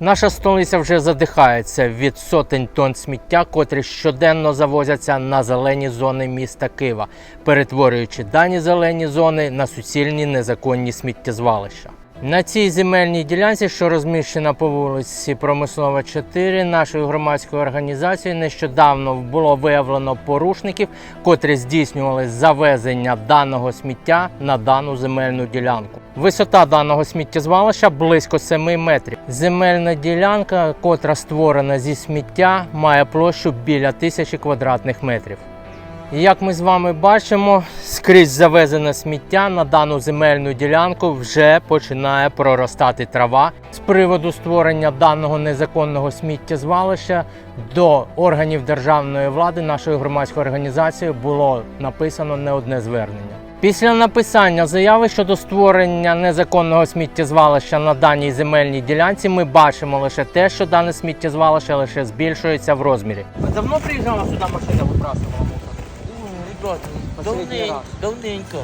Наша столиця вже задихається від сотень тонн сміття, котрі щоденно завозяться на зелені зони міста Києва, перетворюючи дані зелені зони на суцільні незаконні сміттєзвалища. На цій земельній ділянці, що розміщена по вулиці Промислова 4, нашою громадською організацією нещодавно було виявлено порушників, котрі здійснювали завезення даного сміття на дану земельну ділянку. Висота даного сміттєзвалища близько 7 метрів. Земельна ділянка, котра створена зі сміття, має площу біля тисячі квадратних метрів. Як ми з вами бачимо, скрізь завезене сміття на дану земельну ділянку вже починає проростати трава. З приводу створення даного незаконного сміттєзвалища до органів державної влади нашою громадською організацією було написано не одне звернення. Після написання заяви щодо створення незаконного сміттєзвалища на даній земельній ділянці ми бачимо лише те, що дане сміттєзвалище лише збільшується в розмірі. Давно приїжджала сюди машина вибрасувала раз. давненько.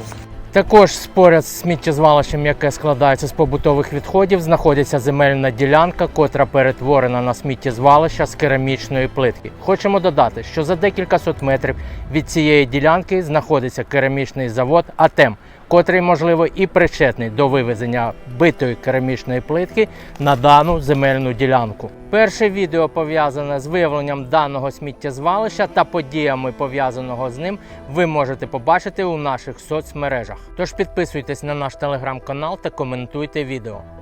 Також поряд з сміттєзвалищем, яке складається з побутових відходів, знаходиться земельна ділянка, котра перетворена на сміттєзвалище з керамічної плитки. Хочемо додати, що за декілька сот метрів від цієї ділянки знаходиться керамічний завод АТЕМ, котрий, можливо, і причетний до вивезення битої керамічної плитки на дану земельну ділянку. Перше відео пов'язане з виявленням даного сміттєзвалища та подіями пов'язаного з ним ви можете побачити у наших соцмережах. Тож підписуйтесь на наш телеграм-канал та коментуйте відео.